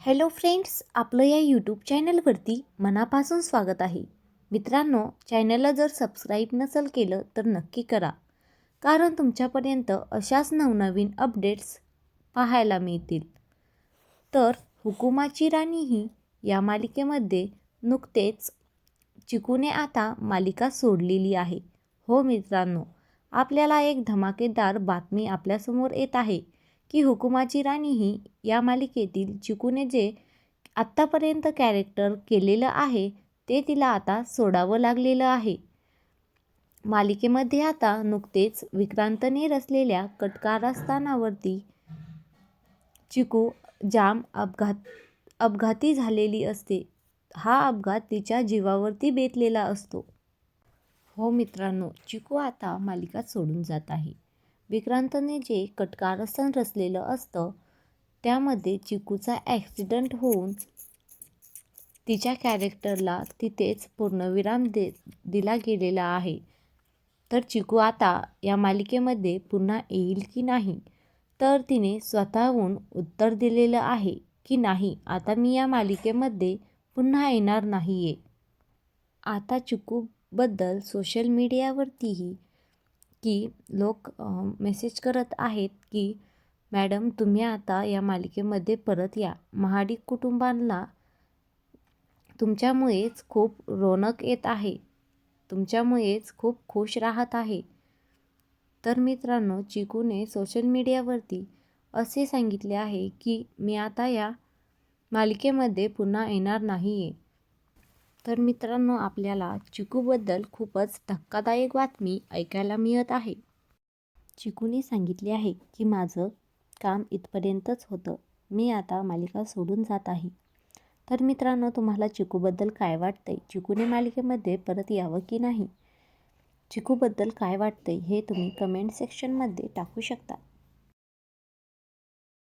Hello friends आपलं या YouTube चॅनलवरती मनापासून स्वागत आहे. मित्रांनो चॅनलला जर सबस्क्राईब नसेल केलं तर नक्की करा. कारण तुमच्यापर्यंत अशाच नवनवीन अपडेट्स पाहायला मिळतील. तर हुकुमाची राणी ही या मालिकेमध्ये नुकतेच चिकूने आता मालिका सोडलेली आहे. हो मित्रांनो आपल्याला एक धमाकेदार बातमी आपल्यासमोर येत आहे. की हुकुमाची राणी ही या मालिकेतील चिकूने जे आत्तापर्यंत कॅरेक्टर केलेलं आहे ते तिला आता सोडावं लागलेलं आहे. मालिकेमध्ये आता नुकतेच विक्रांतने रचलेल्या कटकारस्थानावरती चिकू जाम अपघात अपघाती झालेली असते. हा अपघात तिच्या जीवावरती बेतलेला असतो. हो मित्रांनो चिकू आता मालिका सोडून जात आहे. विक्रांतने जे कटकारस्थान रचलेलं असतं त्यामध्ये चिकूचा ॲक्सिडंट होऊन तिच्या कॅरेक्टरला तिथेच पूर्णविराम दे दिला गेलेला आहे. तर चिकू आता या मालिकेमध्ये पुन्हा येईल की नाही? तर तिने स्वतःहून उत्तर दिलेलं आहे की नाही आता मी या मालिकेमध्ये पुन्हा येणार नाही आहे आता चिकूबद्दल सोशल मीडियावरतीही की लोक मेसेज करत आहेत की मॅडम तुम्ही आता या मालिकेमध्ये परत या. महाडिक कुटुंबांना तुमच्यामुळेच खूप रोनक येत आहे. तुमच्यामुळेच खूप खुश राहत आहे. तर मित्रांनो चिकूने सोशल मीडियावरती असे सांगितले आहे की मी आता या मालिकेमध्ये पुन्हा येणार नाही आहे तर मित्रांनो आपल्याला चिकूबद्दल खूपच धक्कादायक बातमी ऐकायला मिळत आहे. चिकूने सांगितले आहे की माझं काम इथपर्यंतच होतं. मी आता मालिका सोडून जात आहे. तर मित्रांनो तुम्हाला चिकूबद्दल काय वाटतंय? चिकूने मालिकेमध्ये परत यावं की नाही? चिकूबद्दल काय वाटतंय हे तुम्ही कमेंट सेक्शनमध्ये टाकू शकता.